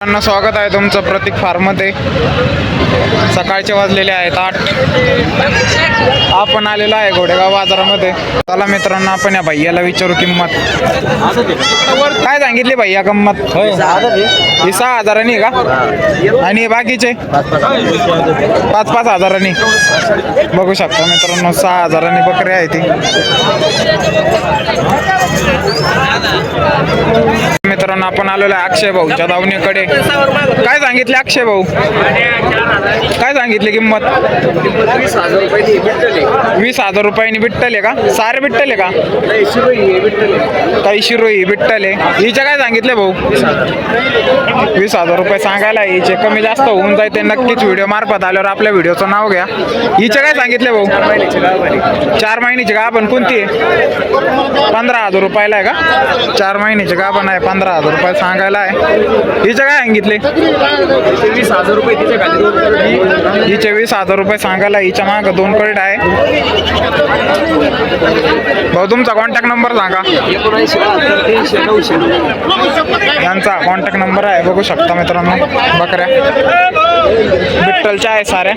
सर्वांना स्वागत आहे तुमचं प्रतीक फार्ममध्ये. सकाळचे वाजलेले आहेत आठ. आपण आलेलो आहे घोडेगाव बाजारामध्ये. चला मित्रांनो आपण या भैयाला विचारू किंमत. काय सांगितली भैया किंमत? ही सहा हजारांनी का? आणि बाकीचे? पाच पाच हजारांनी. बघू शकता मित्रांनो सहा हजारांनी बकरी आहे ती. मित्रांनो आपण आलेलो आहे अक्षय भाऊच्या धावणीकडे काय सांगितले अक्षय भाऊ? काय सांगितली किंमत? वीस हजार रुपये भेटले रुपयांनी का? सारे बिट्टले का? नाही शिरोई भेटले काही शिरोई बिट्टल आहे. हिचे काय सांगितले भाऊ? वीस हजार रुपये सांगायला आहे. हिचे कमी जास्त होऊन जाईल ते नक्कीच व्हिडिओ मार्फत आल्यावर आपल्या व्हिडिओचं नाव घ्या. हिचे काय सांगितले भाऊ? चार महिन्याची गाभण कोणती आहे? पंधरा हजार रुपयाला आहे का? चार महिन्याची गाभण आहे पंधरा हजार रुपये सांगायला आहे. हिचे काय सांगितले? वीस हजार रुपये तिच्या खाली हिचे वीस हजार रुपये सांगायला हिच्या मागं दोन करेट आहे. भाऊ तुमचा कॉन्टॅक्ट नंबर सांगा. यांचा कॉन्टॅक्ट नंबर आहे बघू शकता मित्रांनो बकऱ्या. बिट्टलच्या आहे साऱ्या.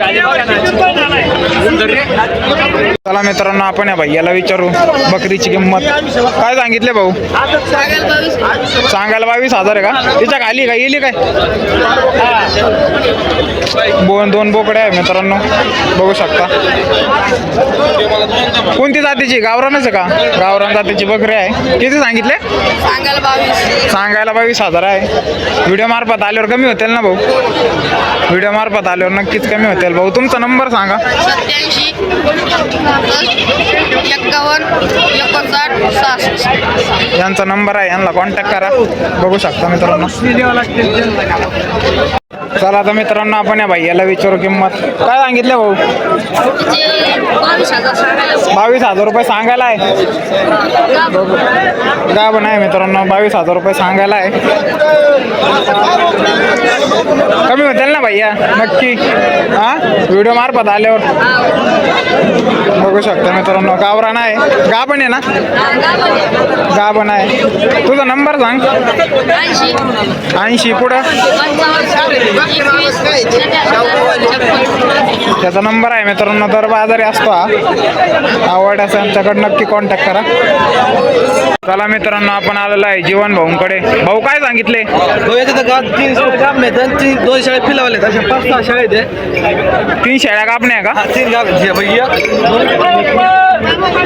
चला मित्रांनो आपण या भैयाला विचारू बकरीची किंमत. काय सांगितले भाऊ? सांगायला बावीस हजार आहे का? तिच्या खाली का? येईल काय? दोन दोन बोकडे आहे मित्रांनो. बघू शकता. कोणती जातीची? गावरानच आहे का? गावरान जातीची बकरी आहे. किती सांगितले? सांगायला बावीस. सांगायला बावीस हजार आहे. व्हिडिओ मार्फत आल्यावर कमी होतील ना भाऊ? व्हिडिओ मार्फत आल्यावर नक्कीच कमी होतील. भाऊ तुमचा नंबर सांगा. यांचा नंबर आहे यांना कॉन्टॅक्ट करा. बघू शकता मित्रांनो. चला आता मित्रांनो आपण या भैयाला विचारू किंमत. काय सांगितलं भाऊ? बावीस हजार रुपये सांगायला आहे काय पण आहे मित्रांनो बावीस हजार रुपये सांगायला आहे कमी होतील ना भैया? नक्की. हा? व्हिडिओ मार्फत आल्यावर. बघू शकता मित्रांनो गावरा आहे. गा पण आहे ना? गा पण आहे. तुझा नंबर सांग. ऐंशी पुढं? त्याचा नंबर आहे मित्रांनो दर बाजारी असतो हा. आवड असेल त्यांच्याकडे नक्की कॉन्टॅक्ट करा. चला मित्रांनो आपण आलेलो आहे जीवन भाऊंकडे. भाऊ काय सांगितले? तर दोन शाळेत फिलावले पाच सहा शाळेत तीन शेळ्या कापण्या आहे का? तीन गाव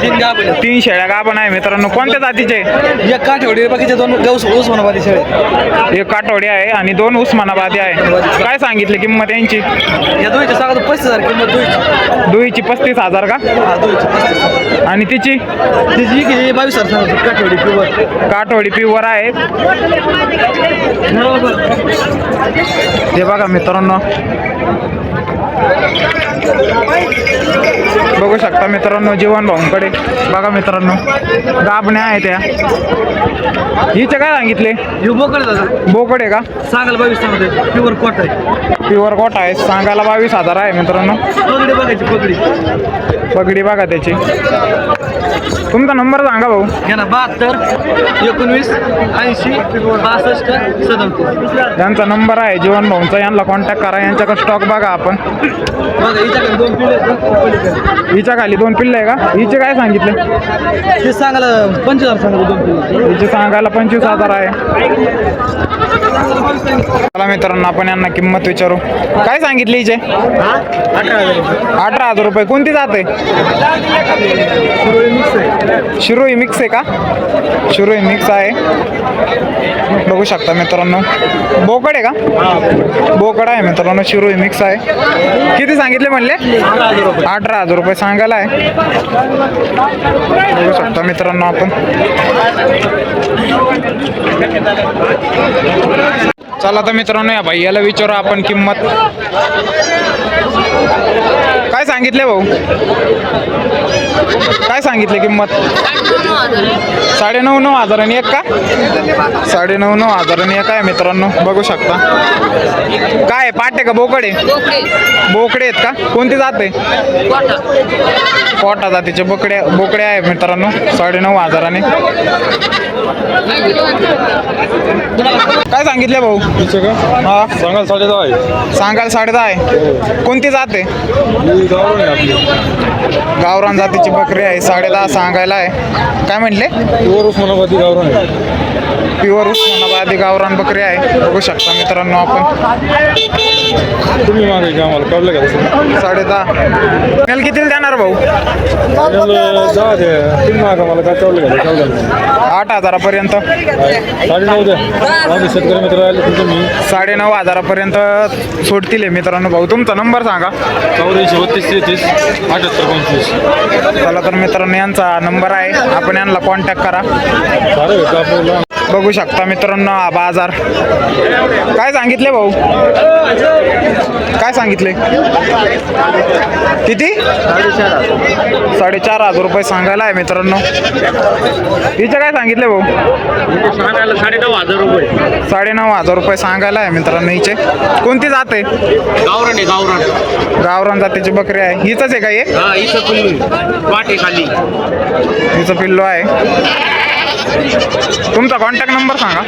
तीन गाव. तीन शेळ्या गाभण आहे मित्रांनो. कोणत्या जातीचे? एक काठेवडी बाकीचे दोन उस्मानाबादी शाळेत एक काटोडी आहे आणि दोन उस्मानाबादी आहे. काय सांगितले किंमत यांची? या दोनचे सांगा पस्तीस हजार किंमत दोनची दुईची पस्तीस हजार का? हा पस्तीस आणि तिची? त्याची की बावीस हजार सांगतो काठेवडी प्युअर काटोडी प्युअर आहे. हे बघा मित्रांनो. बघू शकता मित्रांनो जीवन भाऊंकडे. बघा मित्रांनो गाबण्या आहे त्या हिचे काय सांगितले? बोकड दादा. बोकड आहे का? सांगायला बावीस सांगतो प्युअर कोट आहे. प्युअर कोट आहे. सांगायला बावीस हजार आहे मित्रांनो. पगडी बघायची पगडी. पगडी बघा त्याची. तुमचा नंबर सांगा भाऊ. घ्या ना बहात्तर एकोणवीस ऐंशी बासष्ट सदतीस. यांचा नंबर आहे जीवन भाऊंचा यांना कॉन्टॅक्ट करा यांच्याकडे स्टॉक बघा आपण. बघा हिच्याकडे दोन पिल्ले. हिच्या खाली दोन पिल्ले आहे का? हिचे काय सांगितले? ते सांगायला पंचवीस हजार सांगा दोन पिल्ले. हिचे सांगायला पंचवीस हजार आहे. चला मित्रांनो आपण यांना किंमत विचारू. काय सांगितली हिचे? अठरा हजार रुपये. कोणती जात आहे? शिरोई मिक्स आहे का? शिरोई मिक्स आहे. बघू शकता मित्रांनो. बोकड आहे का? बोकड आहे मित्रांनो शिरोई मिक्स आहे. किती सांगितले म्हणले? अठरा हजार रुपये सांगायला आहे. बघू शकता मित्रांनो आपण. चला तर मित्रांनो या भैयाला विचारू आपण किंमत. काय सांगितले भाऊ? काय सांगितले किंमत? साडे नऊ नऊ हजारांनी एक का? साडे नऊ नऊ हजारांनी एक आहे मित्रांनो बघू शकता. काय आहे, पाट का? बोकडे बोकडे आहेत का? कोणती जात आहे? कोटा जातीचे बोकडे बोकडे आहे मित्रांनो साडे नऊ हजाराने काय सांगितले भाऊ? हा? सांगाल साडे दहा आहे. सांगाल साडे दहा आहे कोणती जात आहे? गावरान आहे बकरी आहे साडे दहा सांगायला आहे. काय म्हटले प्युअर उस्मानाबादी गावरान. प्युअर उस्मानाबादी गावरान बकरी आहे. बघू शकता मित्रांनो आपण. तुम्ही मागायचे आम्हाला. कळलं का तसं? साडे दहा. मेल कितीला देणार भाऊ? फायनल दहा तुम्ही मागा मला काय कळलं का? कळलं. आठ हजारापर्यंत. साडे नऊ द्या. शेतकरी मित्र आले तुमचे मी साडे नऊ हजारापर्यंत सोडतील हे मित्रांनो भाऊ. तुमचा नंबर सांगा. चौऱ्याऐंशी बत्तीस तेहतीस अठ्याहत्तर पंचवीस. चला तर मित्रांनो यांचा नंबर आहे. आपण यांना कॉन्टॅक्ट करा. आपल्याला. बघू शकता मित्रांनो हा बाजार. काय सांगितले भाऊ? काय सांगितले? किती? साडेचार हजार रुपये सांगायला आहे मित्रांनो. हिचे काय सांगितले भाऊ? सांगायला साडे नऊ हजार रुपये साडे नऊ हजार रुपये सांगायला आहे मित्रांनो हिचे. कोणती जात आहे? गावरान आहे गावरान. गावरान जातीची बकरी आहे. हिच आहे का हे? इथं पिल्लू हिचं पिल्लो आहे. तुमचा कॉन्टॅक्ट नंबर सांगा.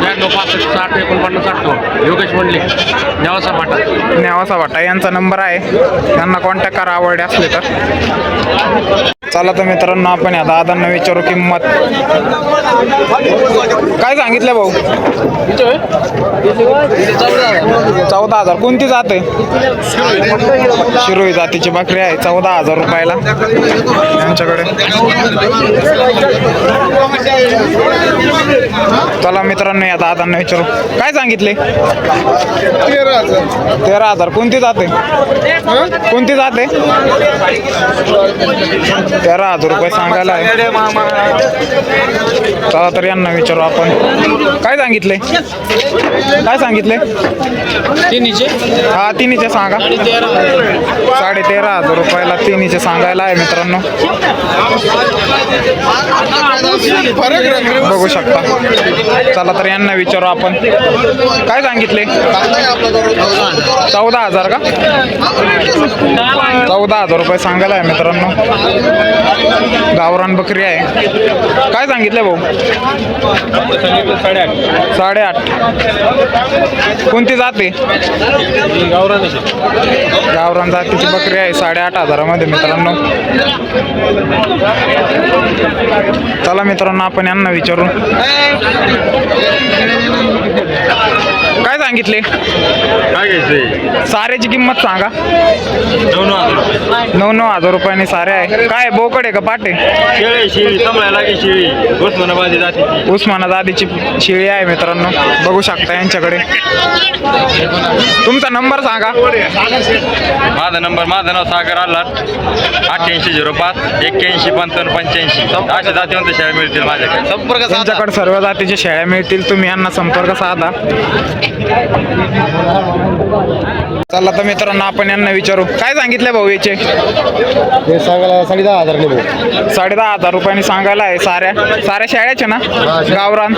त्र्याण्णव पासष्ट साठ एकोणपन्नास साठ योगेश म्हणले नेवासा फाटा नेवासा वाटा यांचा नंबर आहे. त्यांना कॉन्टॅक्ट करा आवडले असले तर. चला तर मित्रांनो आपण या दादांना विचारू किंमत. काय सांगितलं भाऊ? चौदा हजार. कोणती जात आहे? शिरोई जातीची बकरी आहे. चौदा हजार रुपयाला. यांच्याकडे चला मित्रांनो या दादांना विचारू. काय सांगितले तेरा हजार. कोणती जाते कोणती जाते तेरा हजार रुपये सांगायला आहे. चला तर यांना विचारू आपण. काय सांगितले काय सांगितले तिन्हीचे? हा तिन्हीचे सांगा. साडे तेरा हजार रुपयाला तिन्हीचे सांगायला आहे मित्रांनो. बघू शकता. चला तर यांना विचारू आपण. काय सांगितले चौदा हजार का? चौदा हजार रुपये सांगायला आहे मित्रांनो. गावरान बकरी आहे. काय सांगितले भाऊ? साडेआठ. साडेआठ कोणती जाते गावरान गावरान जातीची बकरी आहे साडेआठ हजारामध्ये मित्रांनो. चला मित्रांनो आपण यांना विचारू. काय सांगितले? काय घ्यायचंय साऱ्याची किंमत सांगा. नऊ नऊ हजार रुपयाने सारे आहे. काय बोकड आहे का पाटे शेळी शेळी सांभाळायला लागे शेळी. उस्मानाबादी आधीची शेळी आहे मित्रांनो. बघू शकता यांच्याकडे. तुमचा नंबर सांगा. माझा नंबर माझं नाव सागर आल्हाट अठ्ठ्याऐंशी झिरो पाच एक्क्याऐंशी पंचावन्न पंच्याऐंशी. अशा जातीवंत शेळ्या मिळतील माझ्याकडे? संपर्क त्यांच्याकडे सर्व जातीच्या शेळ्या मिळतील. तुम्ही यांना संपर्क साधा. चला तर मित्रांनो आपण यांना विचारू. काय सांगितले भाऊ याचे? हे सांगायला साडे दहा हजार भाऊ साडे दहा हजार रुपयांनी सांगायला आहे साऱ्या साऱ्या शेळ्याचे ना? गावरान.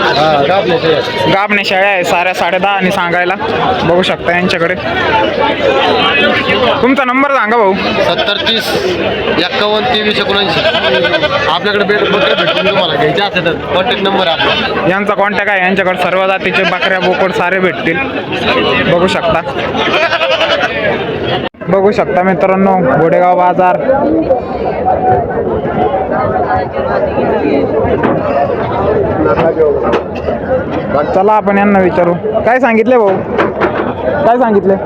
गाबणे शेळ्या आहे. साऱ्या साडे दहा आणि सांगायला. बघू शकता यांच्याकडे. तुमचा नंबर सांगा भाऊ. सत्तर तीस एक्कावन्न तेवीस एकोणऐंशी. आपल्याकडे भेट बकरे भेटतील तुम्हाला. घ्यायचे असेल तर कॉन्टॅक्ट नंबर आहे आपला. यांचा कॉन्टॅक्ट आहे यांच्याकडे सर्व जातीचे बकऱ्या बोकड सारे भेटतील. बघू शकता. बघू शकता मित्रांनो गोडेगाव बाजार. चला आपण यांना विचारू. काय सांगितले भाऊ? काय सांगितले?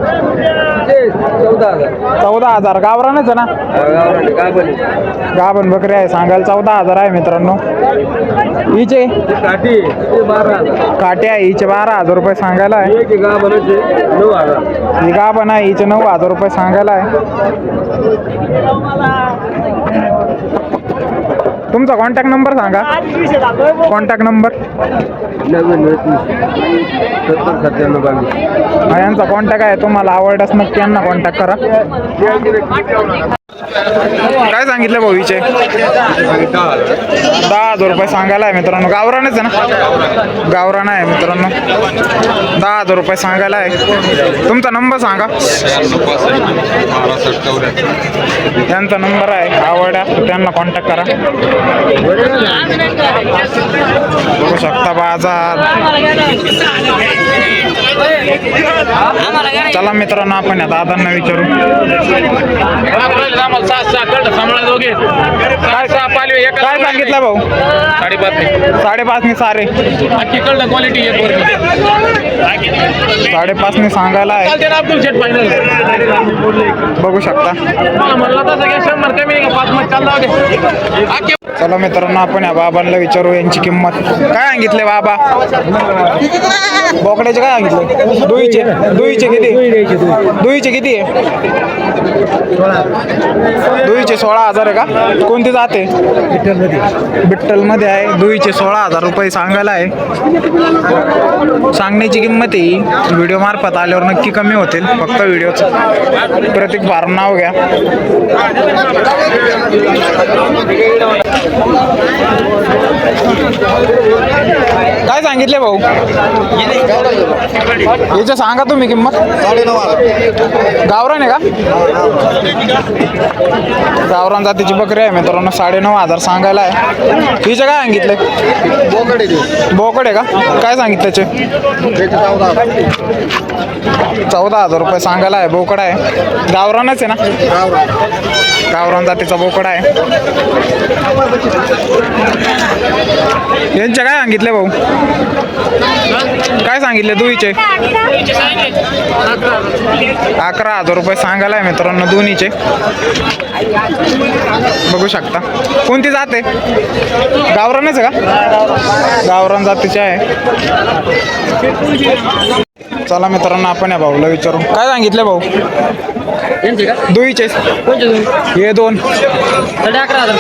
चौदा हजार. गावरानच आहे ना? गाभण बकरी आहे सांगायला. चौदा हजार आहे मित्रांनो. हिचे? काटे आहे. हिचे बारा हजार. रुपये सांगायला आहे. ही गाभण आहे. हिचे नऊ हजार रुपये सांगायला आहे. तुमचा कॉन्टॅक्ट नंबर सांगा. कॉन्टॅक्ट नंबर यांचा कॉन्टॅक्ट आहे. तुम्हाला आवडल्यास नक्की यांना कॉन्टॅक्ट करा. काय सांगितलं भाऊचे दहा हजार रुपये सांगायला आहे मित्रांनो. गावरानच आहे ना? गावरान आहे मित्रांनो. दहा हजार रुपये सांगायला आहे. तुमचा नंबर सांगा. त्यांचा नंबर आहे. आवडा त्यांना कॉन्टॅक्ट करा. बघू शकता बाजार. चला मित्रांनो आपण या दादांना विचारू. काय काय सांगितलं भाऊ? साडेपाच ने. सारे. क्वालिटी एक साडेपाच ने सांगायला आहे. अब्दुल फायनल बघू शकता. म्हणला तसं काय शंभर कमी आहे का पाच मत चालला चला मित्रांनो आपण या बाबांना विचारू यांची किंमत. काय सांगितले बाबा? बोकड्याचे काय सांगितलं? दुईचे. दुईचे किती? दुईचे किती आहे? दुईचे सोळा हजार आहे का? कोणती जाते बिट्टलमध्ये आहे. दुईचे सोळा हजार रुपये सांगायला आहे. सांगण्याची किंमत ही. व्हिडिओ मार्फत आल्यावर नक्की कमी होतील. फक्त व्हिडिओचं. प्रतीक भार नाव घ्या. सांगितले भाऊ. याच्या सांगा तुम्ही किंमत. गावरान आहे का? गावरान जातीची बकरी आहे मित्रांनो साडेनऊ हजार सांगायला आहे. हिचे काय सांगितले बोकड आहे का? काय सांगितलं त्याचे चौदा हजार रुपये सांगायला आहे बोकड आहे. गावरानच आहे ना? गावरान जातीचा बोकड आहे. यांचे काय सांगितले भाऊ? काय सांगितले? दुईचे अकरा हजार रुपये सांगायला आहे मित्रांनो दोन्हीचे. बघू शकता. कोणती जाते गावरानच आहे का? गावरान जातीचे आहे. चला मित्रांनो आपण या भाऊला विचारू काय सांगितले भाऊ? दुईचे हे दोन. साडे अकरा हजार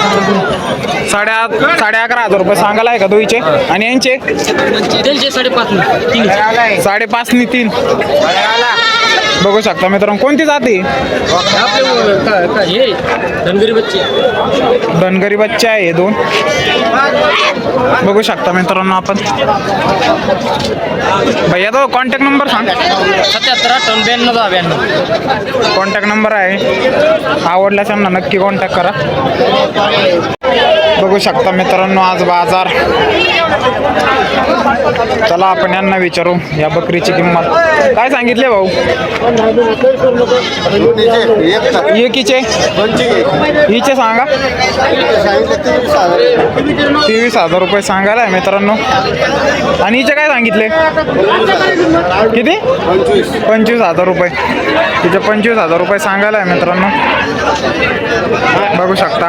साडे आठ साडे अकरा हजार रुपये सांगायला आहे का दुईचे आणि यांचे? त्यांचे साडेपाच तीन साडेपाच नि तीन. बघू शकता मित्रांनो कोणती जाते? धनगरी बच्चे धनगरी बच्चे आहे हे दोन. बघू शकता मित्रांनो आपण. भैया तो कॉन्टॅक्ट नंबर सांग. सत्याहत्तर अठ्ठावन्न ब्याण्णव दहा ब्याण्णव कॉन्टॅक्ट नंबर आहे. आवडल्यास त्यांना नक्की कॉन्टॅक्ट करा. बघू शकता मित्रांनो आज बाजार. चला आपण यांना विचारू या बकरीची किंमत. काय सांगितले भाऊ? एकीचे? हिचे सांगा. तेवीस हजार रुपये सांगायला आहे मित्रांनो. आणि हिचे काय सांगितले? किती? पंचवीस हजार रुपये. तिचे पंचवीस हजार रुपये सांगायला आहे मित्रांनो. बघू शकता.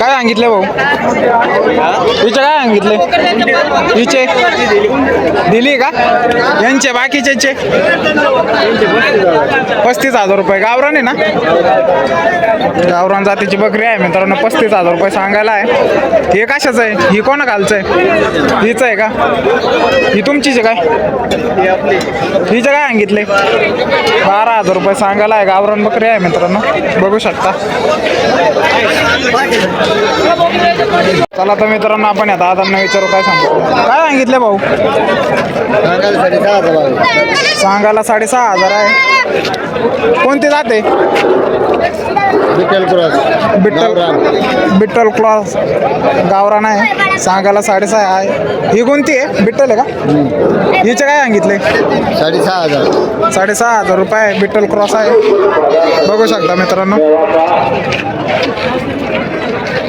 काय सांगितले भाऊ? हिचे काय सांगितले हिचे दिली का? यांचे बाकीचे पस्तीस हजार रुपये. गावरान आहे ना? गावरान जातीची बकरी आहे मित्रांनो पस्तीस हजार रुपये सांगायला आहे. हे कशाचं आहे? ही कोणा घालचं आहे? हिचं आहे का? ही तुमचीच आहे काय? हिचे काय सांगितले बारा हजार रुपये सांगायला आहे. गावरान बकरी आहे मित्रांनो. बघू शकता. चला तर मित्रांनो आपण या दादांना विचारू काय सांगतो काय सांगितले भाऊ? सांगायला साडेसहा हजार आहे. कोणते जाते बिट्टल बिट्टल क्लॉस गावरान आहे. सांगायला साडेसहा आहे. ही कोणती आहे? बिट्टल आहे का? हिचे काय सांगितले? साडेसहा हजार साडेसहा हजार रुपये बिट्टल क्रॉस आहे. बघू शकता मित्रांनो.